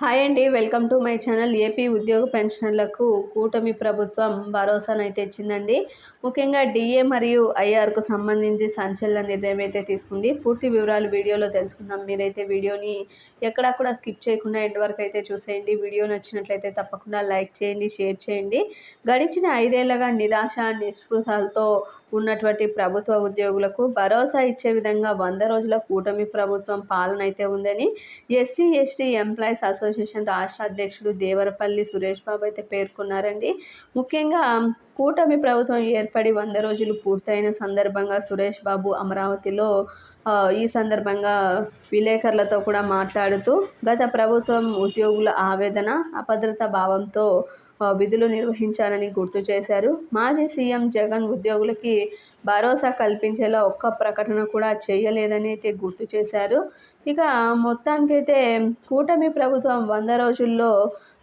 Hi అండి welcome to my channel AP ఉద్యోగ పెన్షనర్లకు కూటమి ప్రభుత్వం భరోసానైతే ఇచ్చిందండి ముఖ్యంగా డిఏ మరియు ఐఆర్కు సంబంధించి సంచలన నిర్ణయం అయితే తీసుకుంది. పూర్తి వివరాలు వీడియోలో తెలుసుకుందాం. మీరైతే వీడియోని ఎక్కడా కూడా స్కిప్ చేయకుండా ఎండ్ వరకు అయితే చూసేయండి. వీడియో నచ్చినట్లయితే తప్పకుండా లైక్ చేయండి షేర్ చేయండి. గడిచిన ఐదేళ్ళగా నిరాశ నిస్పృహాలతో ఉన్నటువంటి ప్రభుత్వ ఉద్యోగులకు భరోసా ఇచ్చే విధంగా వంద రోజుల కూటమి ప్రభుత్వం పాలన అయితే ఉందని ఎస్సీ ఎస్టీ ఎంప్లాయీస్ అసోసియేషన్ రాష్ట్ర అధ్యక్షుడు దేవరపల్లి సురేష్ బాబు అయితే పేర్కొన్నారండి. ముఖ్యంగా కూటమి ప్రభుత్వం ఏర్పడి వంద రోజులు పూర్తయిన సందర్భంగా సురేష్ బాబు అమరావతిలో ఈ సందర్భంగా విలేకరులతో కూడా మాట్లాడుతూ గత ప్రభుత్వం ఉద్యోగుల ఆవేదన అభద్రతా భావంతో విధులు నిర్వహించారని గుర్తు చేశారు. మాజీ సీఎం జగన్ ఉద్యోగులకి భరోసా కల్పించేలా ఒక్క ప్రకటన కూడా చేయలేదని అయితే గుర్తు చేశారు. ఇక మొత్తానికైతే కూటమి ప్రభుత్వం వంద రోజుల్లో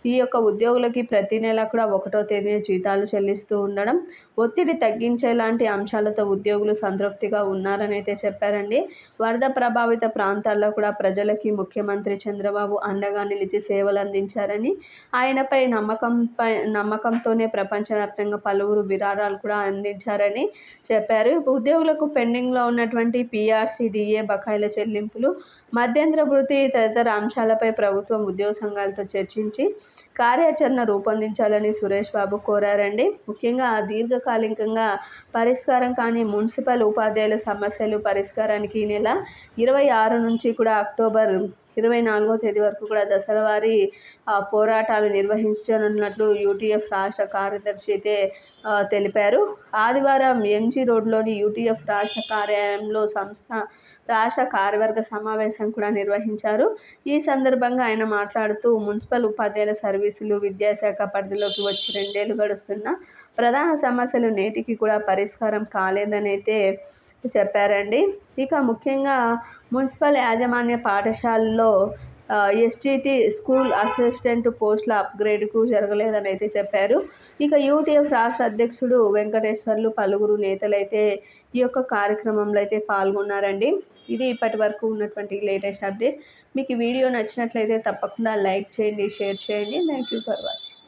ఈ యొక్క ఉద్యోగులకి ప్రతి నెల కూడా ఒకటో తేదీన జీతాలు చెల్లిస్తూ ఉండడం ఒత్తిడి తగ్గించేలాంటి అంశాలతో ఉద్యోగులు సంతృప్తిగా ఉన్నారని అయితే చెప్పారండి. వరద ప్రభావిత ప్రాంతాల్లో కూడా ప్రజలకి ముఖ్యమంత్రి చంద్రబాబు అండగా నిలిచి సేవలు అందించారని ఆయనపై నమ్మకంపై నమ్మకంతోనే ప్రపంచవ్యాప్తంగా పలువురు విరాళాలు కూడా అందించారని చెప్పారు. ఉద్యోగులకు పెండింగ్లో ఉన్నటువంటి పీఆర్సీ డిఏ బకాయిల చెల్లింపులు మధ్యంతర వృత్తి తదితర అంశాలపై ప్రభుత్వం ఉద్యోగ సంఘాలతో చర్చించి కార్యాచరణ రూపొందించాలని సురేష్ బాబు కోరారండి. ముఖ్యంగా దీర్ఘకాలికంగా పరిష్కారం కానీ మున్సిపల్ ఉపాధ్యాయుల సమస్యలు పరిష్కారానికి ఈ నెల ఇరవై ఆరు నుంచి కూడా అక్టోబర్ ఇరవై నాలుగో తేదీ వరకు కూడా దసరా వారి పోరాటాలు నిర్వహించనున్నట్లు యూటీఎఫ్ రాష్ట్ర కార్యదర్శి అయితే తెలిపారు. ఆదివారం ఎంజీ రోడ్లోని యూటీఎఫ్ రాష్ట్ర కార్యాలయంలో సంస్థ రాష్ట్ర కార్యవర్గ సమావేశం కూడా నిర్వహించారు. ఈ సందర్భంగా ఆయన మాట్లాడుతూ మున్సిపల్ ఉపాధ్యాయుల సర్వీసులు విద్యాశాఖ పరిధిలోకి వచ్చి రెండేళ్ళు గడుస్తున్న ప్రధాన సమస్యలు నేటికి కూడా పరిష్కారం కాలేదనైతే చెప్పారండి. ఇక ముఖ్యంగా మున్సిపల్ యాజమాన్య పాఠశాలలో ఎస్జిటి స్కూల్ అసిస్టెంట్ పోస్టుల అప్గ్రేడ్కు జరగలేదని అయితే చెప్పారు. ఇక యూటీఎఫ్ రాష్ట్ర అధ్యక్షుడు వెంకటేశ్వర్లు పలువురు నేతలైతే ఈ యొక్క కార్యక్రమంలో అయితే పాల్గొన్నారండి. ఇది ఇప్పటి వరకు ఉన్నటువంటి లేటెస్ట్ అప్డేట్. మీకు ఈ వీడియో నచ్చినట్లయితే తప్పకుండా లైక్ చేయండి షేర్ చేయండి. Thank you for watching.